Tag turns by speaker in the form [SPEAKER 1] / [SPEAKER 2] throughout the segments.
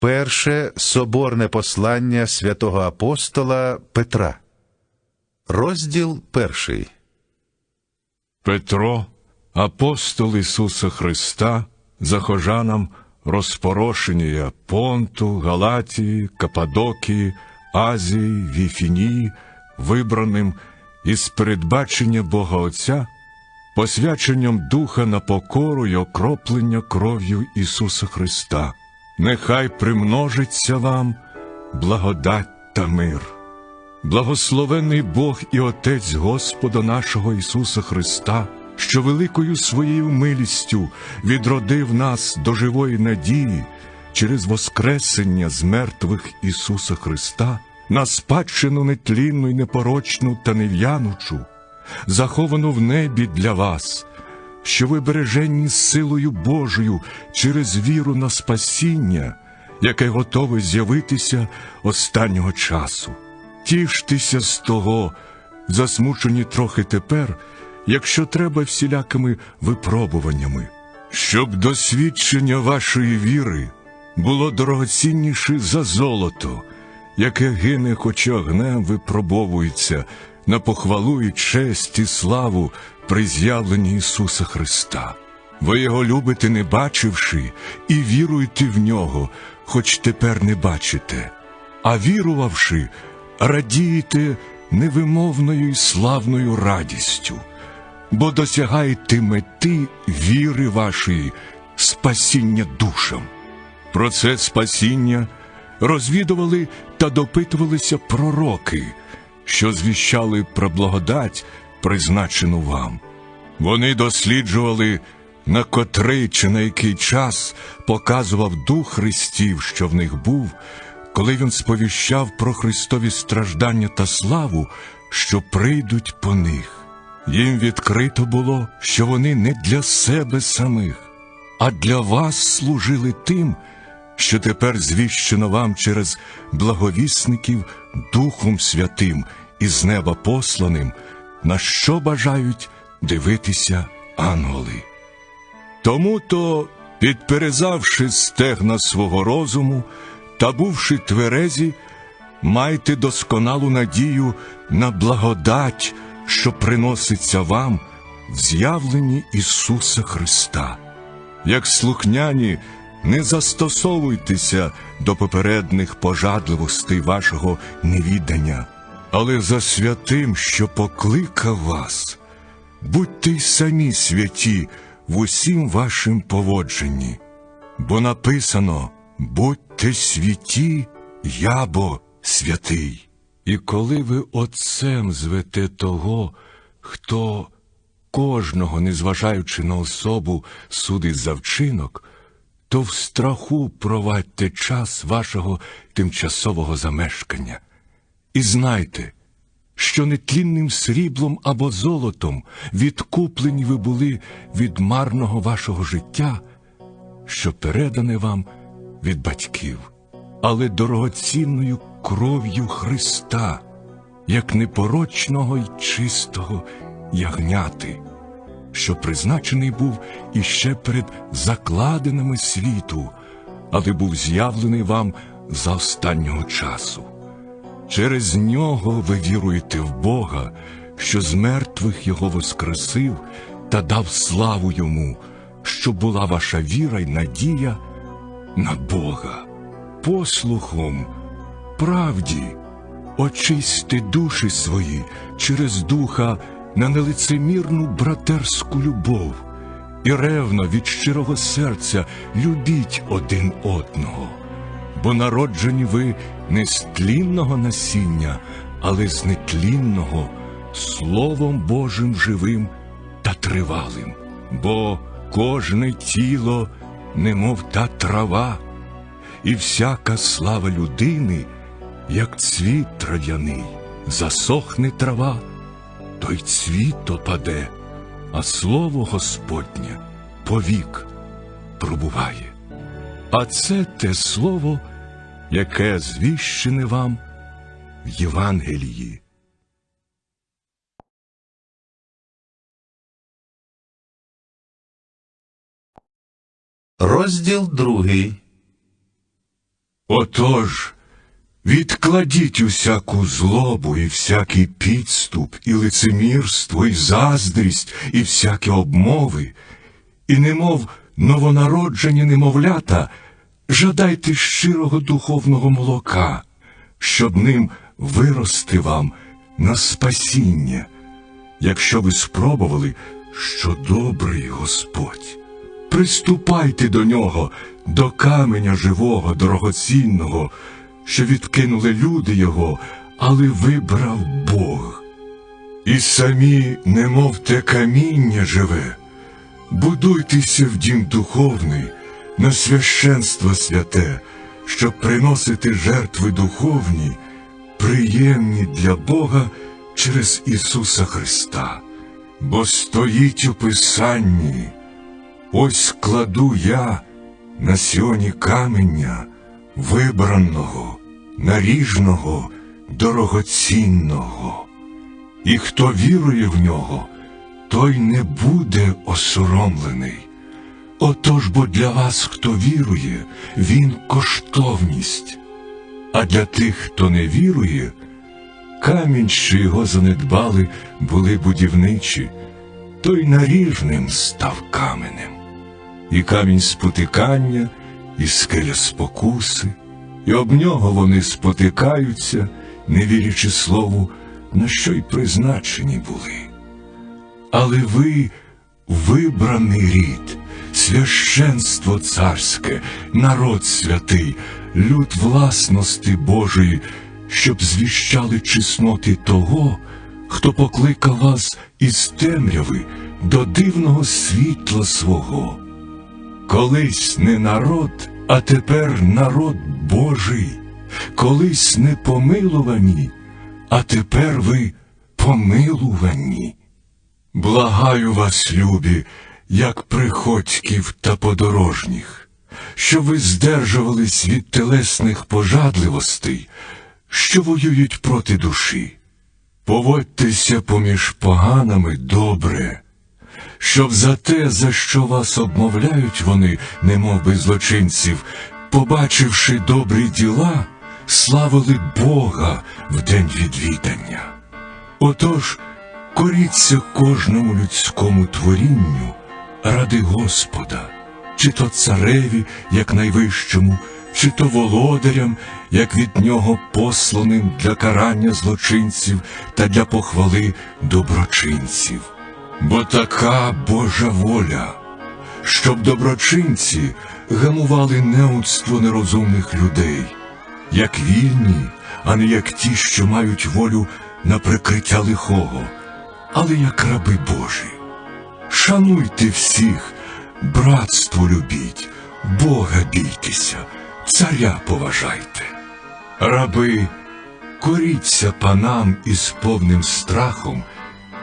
[SPEAKER 1] Перше соборне послання святого апостола Петра. Розділ перший.
[SPEAKER 2] Петро, апостол Ісуса Христа, захожанам розпорошення Понту, Галатії, Кападокії, Азії, Віфінії, вибраним із передбачення Бога Отця, посвяченням Духа на покору й окроплення кров'ю Ісуса Христа. Нехай примножиться вам благодать та мир. Благословений Бог і Отець Господа нашого Ісуса Христа, що великою своєю милістю відродив нас до живої надії через Воскресення з мертвих Ісуса Христа, на спадщину нетлінну й непорочну та нев'янучу, заховану в небі для вас, що ви береженні силою Божою через віру на спасіння, яке готове з'явитися останнього часу. Тіштеся з того, засмучені трохи тепер, якщо треба всілякими випробуваннями, щоб досвідчення вашої віри було дорогоцінніше за золото, яке гине, хоч огнем випробовується на похвалу і честь і славу при з'явленні Ісуса Христа. Ви його любите, не бачивши, і віруєте в нього, хоч тепер не бачите, а вірувавши, радієте невимовною і славною радістю, бо досягаєте мети віри вашої, спасіння душам. Про це спасіння розвідували та допитувалися пророки, що звіщали про благодать, призначену вам. Вони досліджували, на котрий чи на який час показував Дух Христів, що в них був, коли він сповіщав про Христові страждання та славу, що прийдуть по них. Їм відкрито було, що вони не для себе самих, а для вас служили тим, що тепер звіщено вам через благовісників Духом Святим і з неба посланим, на що бажають дивитися ангели. Тому то, підперезавши стегна свого розуму та бувши тверезі, майте досконалу надію на благодать, що приноситься вам в з'явленні Ісуса Христа. Як слухняні, не застосовуйтеся до попередних пожадливостей вашого невідання, але за святим, що покликав вас, будьте й самі святі в усім вашим поводженні, бо написано будьте святі, я бо святий. І коли ви отцем звете того, хто кожного, незважаючи на особу, судить за вчинок, то в страху провадьте час вашого тимчасового замешкання. І знайте, що нетлінним сріблом або золотом відкуплені ви були від марного вашого життя, що передане вам від батьків, але дорогоцінною кров'ю Христа, як непорочного й чистого ягняти, що призначений був іще перед закладинами світу, але був з'явлений вам за останнього часу. Через нього ви віруєте в Бога, що з мертвих Його воскресив та дав славу йому, щоб була ваша віра й надія на Бога. Послухом, правді, очисти душі свої через духа на нелицемірну братерську любов і ревно від щирого серця любіть один одного бо народжені ви не з тлінного насіння, але з нетлінного, Словом Божим живим та тривалим, бо кожне тіло, немов та трава, і всяка слава людини, як цвіт трав'яний, засохне трава, то й цвіт опаде, а слово Господнє повік пробуває. А це те слово, яке звіщене вам в Євангелії.
[SPEAKER 1] Розділ другий.
[SPEAKER 2] Отож, відкладіть усяку злобу і всякий підступ, і лицемірство, і заздрість, і всякі обмови, і немов новонароджені немовлята, жадайте щирого духовного молока, щоб ним вирости вам на спасіння, якщо ви спробували, що добрий Господь. Приступайте до нього, до каменя живого, дорогоцінного, що відкинули люди його, але вибрав Бог. І самі, немов те каміння живе, будуйтеся в дім духовний, на священство святе, щоб приносити жертви духовні, приємні для Бога через Ісуса Христа. Бо стоїть у Писанні. Ось кладу я на сьоні каменя вибраного, наріжного, дорогоцінного. І хто вірує в нього, той не буде осоромлений. Отож бо для вас, хто вірує, він коштовність, а для тих, хто не вірує, камінь, що його занедбали, були будівничі, той наріжним став каменем і камінь спотикання, і скеля спокуси, і об нього вони спотикаються, не вірячи слову, на що й призначені були. Але ви вибраний рід, священство царське, народ святий, люд власності Божої, щоб звіщали чесноти того, хто покликав вас із темряви до дивного світла свого колись не народ, а тепер народ Божий, колись не помилувані, а тепер ви помилувані. Благаю вас, любі, як приходьків та подорожніх, щоб ви здержувались від телесних пожадливостей, що воюють проти душі. Поводьтеся поміж поганими добре щоб за те, за що вас обмовляють вони, немов би злочинців, побачивши добрі діла, славили Бога в день відвідання. Отож, коріться кожному людському творінню ради Господа, чи то цареві, як найвищому, чи то володарям, як від нього посланим для карання злочинців та для похвали доброчинців. Бо така Божа воля, щоб доброчинці гамували неудство нерозумних людей, як вільні, а не як ті, що мають волю на прикриття лихого, але як раби Божі. Шануйте всіх, братство любіть, Бога бійтеся, царя поважайте. Раби, коріться панам із повним страхом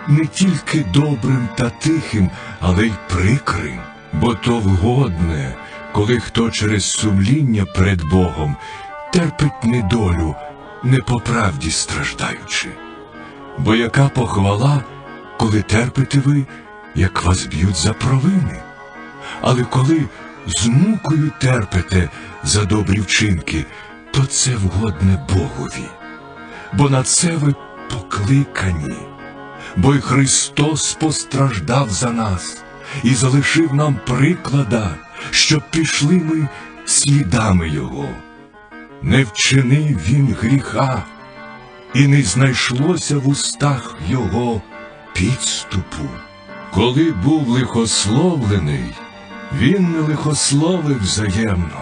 [SPEAKER 2] не тільки добрим та тихим, але й прикрим, бо то вгодне, коли хто через сумління перед Богом терпить недолю, не по правді страждаючи. Бо яка похвала, коли терпите ви, як вас б'ють за провини? Але коли з мукою терпите за добрі вчинки, то це вгодне Богові, бо на це ви покликані бо й Христос постраждав за нас і залишив нам приклада, щоб пішли ми слідами Його. Не вчинив він гріха, і не знайшлося в устах Його підступу. Коли був лихословлений, він не лихословив взаємно,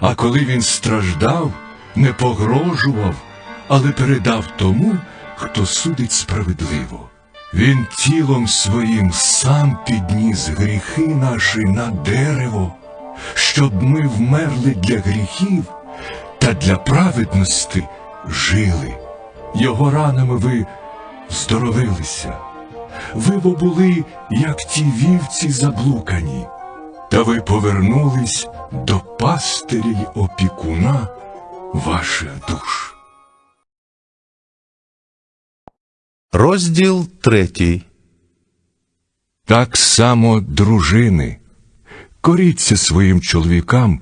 [SPEAKER 2] а коли він страждав, не погрожував, але передав тому, хто судить справедливо. Він тілом своїм сам підніс гріхи наші на дерево, щоб ми вмерли для гріхів та для праведності жили. Його ранами ви здоровилися. Ви бо були, як ті вівці заблукані, та ви повернулись до пастиря й опікуна ваших душ.
[SPEAKER 1] Розділ третій.
[SPEAKER 2] Так само, дружини, коріться своїм чоловікам,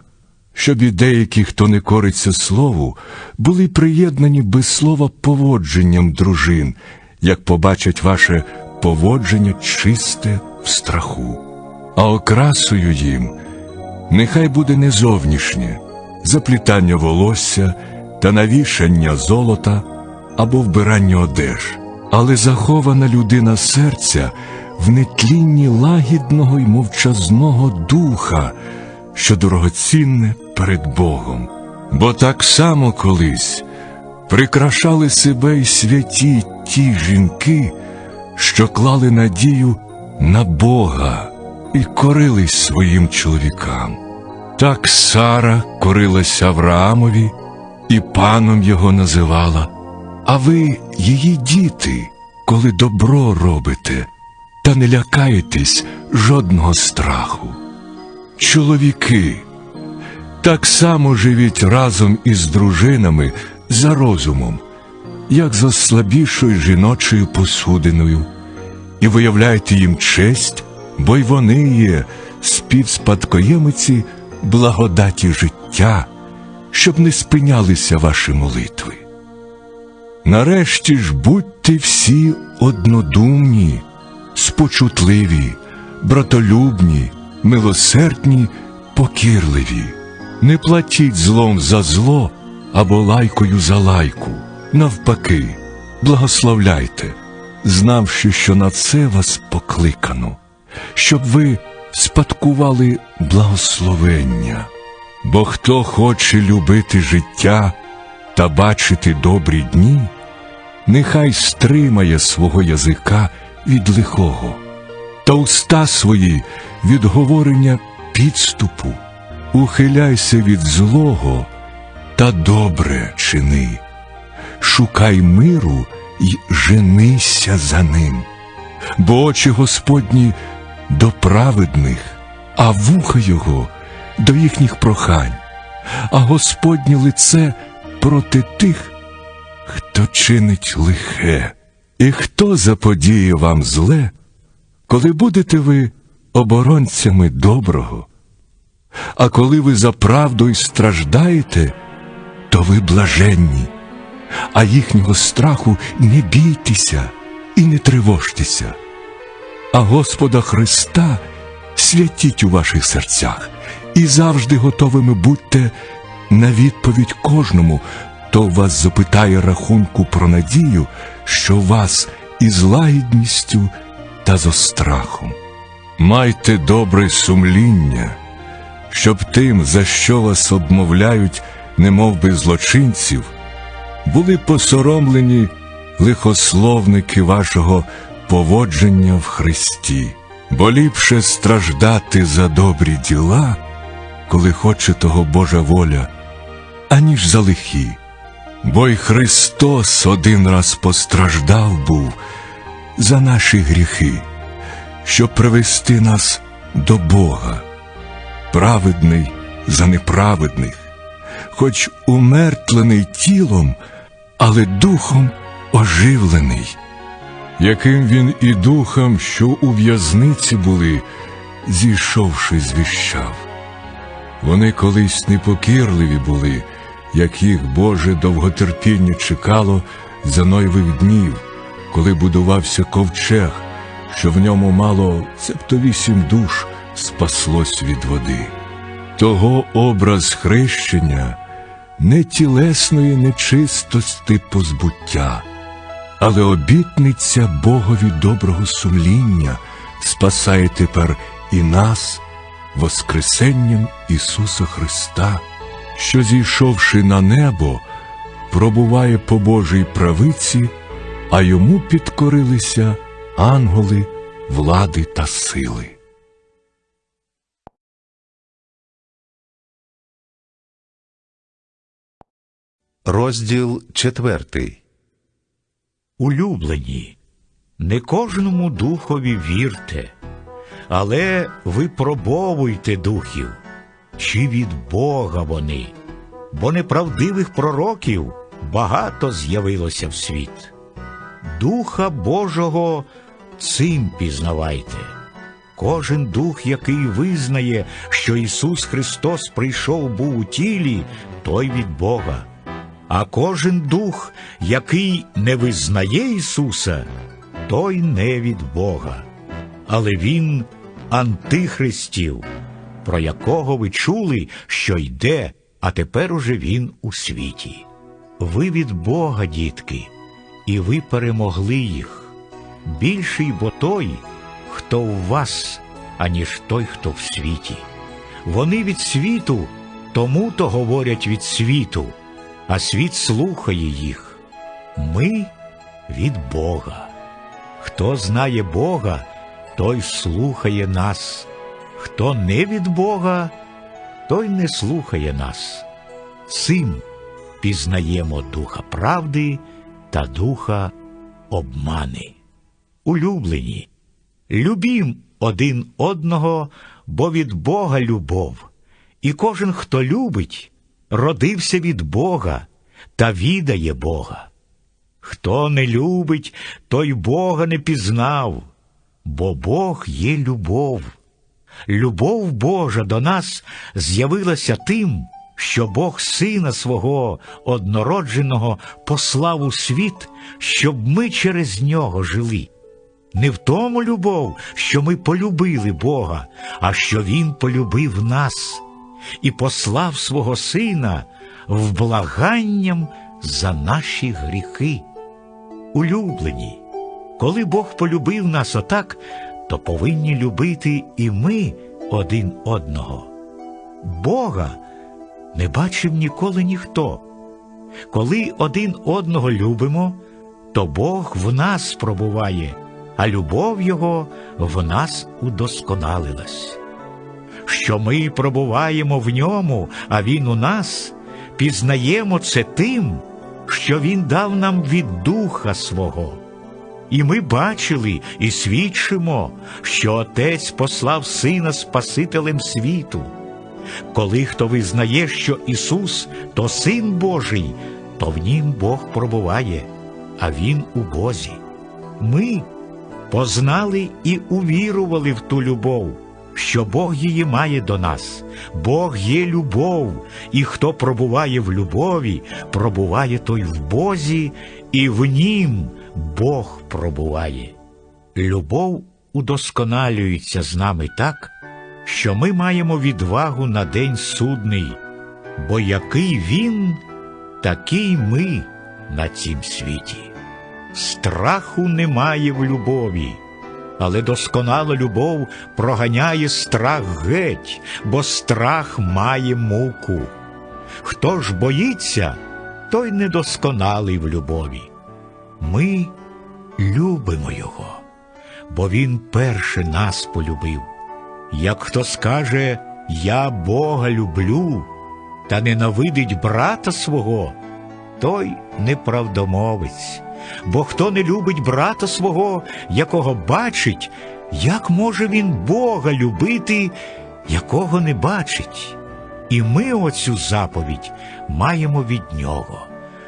[SPEAKER 2] щоб і деякі, хто не кориться слову, були приєднані без слова поводженням дружин, як побачать ваше поводження чисте в страху. А окрасою їм нехай буде не зовнішнє заплітання волосся та навішання золота або вбирання одеж, але захована людина серця в нетлінні лагідного й мовчазного духа, що дорогоцінне перед Богом. Бо так само колись прикрашали себе й святі ті жінки, що клали надію на Бога і корились своїм чоловікам. Так Сара корилася Авраамові і паном його називала, а ви її діти, коли добро робите, та не лякаєтесь жодного страху. Чоловіки, так само живіть разом із дружинами за розумом, як за слабішою жіночою посудиною, і виявляйте їм честь, бо й вони є співспадкоємиці благодаті життя, щоб не спинялися ваші молитви. Нарешті ж будьте всі однодумні, спочутливі, братолюбні, милосердні, покірливі. Не платіть злом за зло або лайкою за лайку. Навпаки, благословляйте, знавши, що на це вас покликано, щоб ви спадкували благословення. Бо хто хоче любити життя та бачити добрі дні, нехай стримає свого язика від лихого, та уста свої від говорення підступу, ухиляйся від злого та добре чини, шукай миру й женися за ним, бо очі Господні до праведних, а вуха його до їхніх прохань, а Господнє лице проти тих, хто чинить лихе, і хто заподіє вам зле, коли будете ви оборонцями доброго. А коли ви за правду й страждаєте, то ви блаженні, а їхнього страху не бійтеся і не тривожтеся. А Господа Христа святіть у ваших серцях і завжди готовими будьте на відповідь кожному, хто вас запитає рахунку про надію, що вас із лагідністю та зо страхом. Майте добре сумління, щоб тим, за що вас обмовляють, немов би злочинців, були посоромлені лихословники вашого поводження в Христі, бо ліпше страждати за добрі діла, коли хоче того Божа воля, аніж за лихі. Бо й Христос один раз постраждав був за наші гріхи, щоб привести нас до Бога, праведний за неправедних, хоч умертвлений тілом, але духом оживлений, яким він і духом, що у в'язниці були, зійшовши, звіщав. Вони колись непокірливі були, як їх Боже довготерпіння чекало за Ноєвих днів, коли будувався ковчег, що в ньому мало цебто вісім душ спаслось від води. Того образ хрещення не тілесної нечистости позбуття, але обітниця Богові доброго сумління спасає тепер і нас Воскресенням Ісуса Христа, що, зійшовши на небо, пробуває по Божій правиці, а йому підкорилися ангели, влади та сили.
[SPEAKER 1] Розділ четвертий.
[SPEAKER 3] Улюблені, не кожному духові вірте, але випробовуйте духів, чи від Бога вони, бо неправдивих пророків багато з'явилося в світ. Духа Божого цим пізнавайте. Кожен дух, який визнає, що Ісус Христос прийшов був у тілі, той від Бога. А кожен дух, який не визнає Ісуса, той не від Бога. Але Він антихристів, про якого ви чули, що йде, а тепер уже він у світі. Ви від Бога, дітки, і ви перемогли їх. Більший бо той, хто в вас, аніж той, хто в світі. Вони від світу, тому то говорять від світу, а світ слухає їх. Ми від Бога. Хто знає Бога, той слухає нас. Хто не від Бога, той не слухає нас. Цим пізнаємо духа правди та духа обмани. Улюблені, любім один одного, бо від Бога любов, і кожен, хто любить, родився від Бога та відає Бога. Хто не любить, той Бога не пізнав, бо Бог є любов. Любов Божа до нас з'явилася тим, що Бог Сина свого однородженого послав у світ, щоб ми через нього жили. Не в тому любов, що ми полюбили Бога, а що Він полюбив нас і послав свого Сина вблаганням за наші гріхи. Улюблені, коли Бог полюбив нас отак, то повинні любити і ми один одного. Бога не бачив ніколи ніхто. Коли один одного любимо, то Бог в нас пробуває, а любов Його в нас удосконалилась. Що ми пробуваємо в ньому, а Він у нас, пізнаємо це тим, що Він дав нам від Духа свого. І ми бачили і свідчимо, що Отець послав Сина Спасителем світу. Коли хто визнає, що Ісус то Син Божий, то в нім Бог пробуває, а Він у Бозі. Ми познали і увірували в ту любов, що Бог її має до нас. Бог є любов, і хто пробуває в любові, пробуває той в Бозі, і в нім Бог пробуває. Любов удосконалюється з нами так, що ми маємо відвагу на день судний, бо який він, такий ми на цім світі. Страху немає в любові, але досконала любов проганяє страх геть, бо страх має муку. Хто ж боїться, той недосконалий в любові. Ми любимо Його, бо Він перше нас полюбив. Як хто скаже Я Бога люблю та ненавидить брата свого, той неправдомовець. Бо хто не любить брата свого, якого бачить, як може він Бога любити, якого не бачить? І ми оцю заповідь маємо від нього,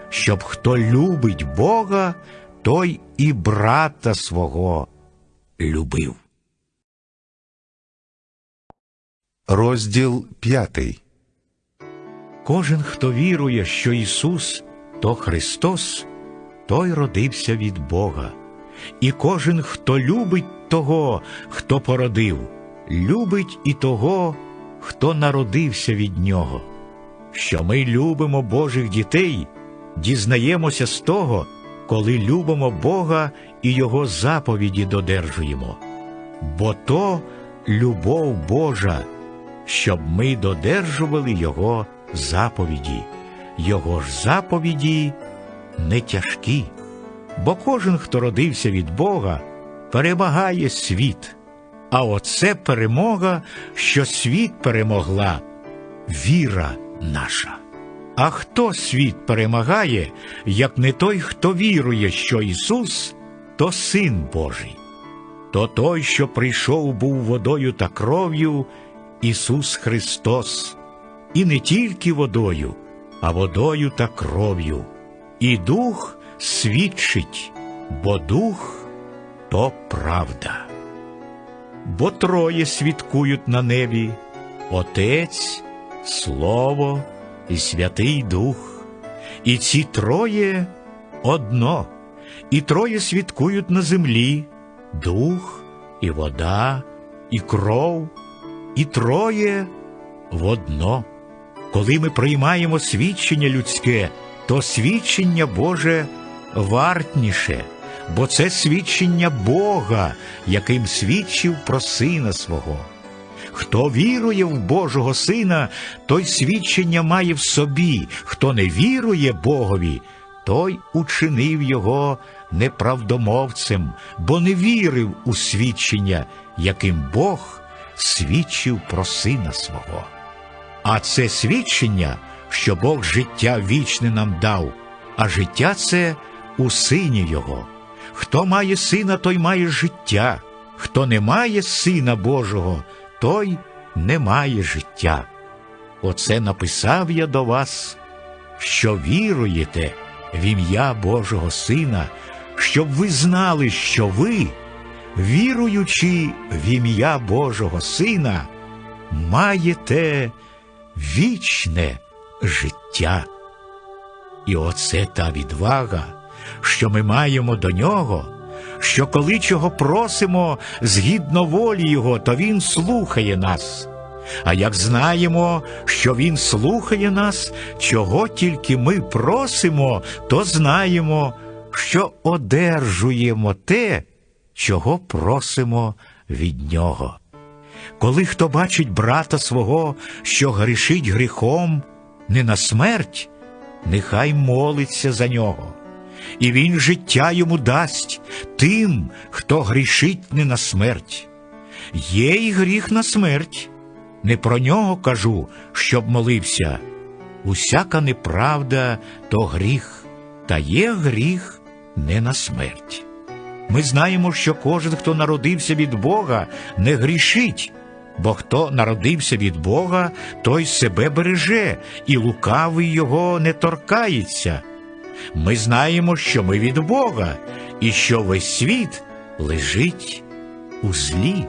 [SPEAKER 3] щоб хто любить Бога, той і брата свого любив.
[SPEAKER 1] Розділ п'ятий.
[SPEAKER 3] Кожен, хто вірує, що Ісус то Христос, той родився від Бога. І кожен, хто любить того, хто породив, любить і того, хто народився від Нього. Що ми любимо Божих дітей, дізнаємося з того, коли любимо Бога і Його заповіді додержуємо. Бо то любов Божа, щоб ми додержували Його заповіді, Його ж заповіді не тяжкі, бо кожен, хто родився від Бога, перемагає світ. А оце перемога, що світ перемогла, віра наша. А хто світ перемагає, як не той, хто вірує, що Ісус то Син Божий? То той, що прийшов був водою та кров'ю, Ісус Христос, і не тільки водою, а водою та кров'ю. І Дух свідчить, бо Дух то правда. бо троє свідкують на небі Отець, Слово і Святий Дух. І ці троє одно, і троє свідкують на землі дух, і вода, і кров, і троє в одно. Коли ми приймаємо свідчення людське, то свідчення Боже вартніше, бо це свідчення Бога, яким свідчив про Сина свого. Хто вірує в Божого Сина, той свідчення має в собі, хто не вірує Богові, той учинив його неправдомовцем, бо не вірив у свідчення, яким Бог свідчив про Сина свого. А це свідчення, що Бог життя вічне нам дав, а життя це у сині Його. Хто має сина, той має життя, хто не має сина Божого, той не має життя. Оце написав я до вас, що віруєте в ім'я Божого Сина, щоб ви знали, що ви, віруючи в ім'я Божого Сина, маєте вічне життя. І оце та відвага, що ми маємо до нього, що коли чого просимо згідно волі Його, то Він слухає нас. А як знаємо, що Він слухає нас, чого тільки ми просимо, то знаємо, що одержуємо те, чого просимо від Нього. Коли хто бачить брата свого, що грішить гріхом, не на смерть, нехай молиться за нього, і він життя йому дасть тим, хто грішить не на смерть. Є й гріх на смерть. Не про нього кажу, щоб молився. Усяка неправда то гріх, та є гріх не на смерть. Ми знаємо, що кожен, хто народився від Бога, не грішить, бо хто народився від Бога, той себе береже, і лукавий його не торкається. Ми знаємо, що ми від Бога, і що весь світ лежить у злі.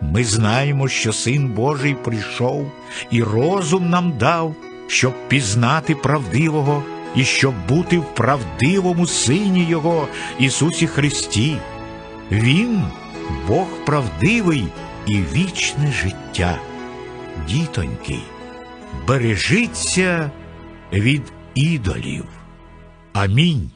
[SPEAKER 3] Ми знаємо, що Син Божий прийшов і розум нам дав, щоб пізнати правдивого і щоб бути в правдивому Сині Його Ісусі Христі. Він Бог правдивий і вічне життя. Дітоньки, бережіться від ідолів. Амінь.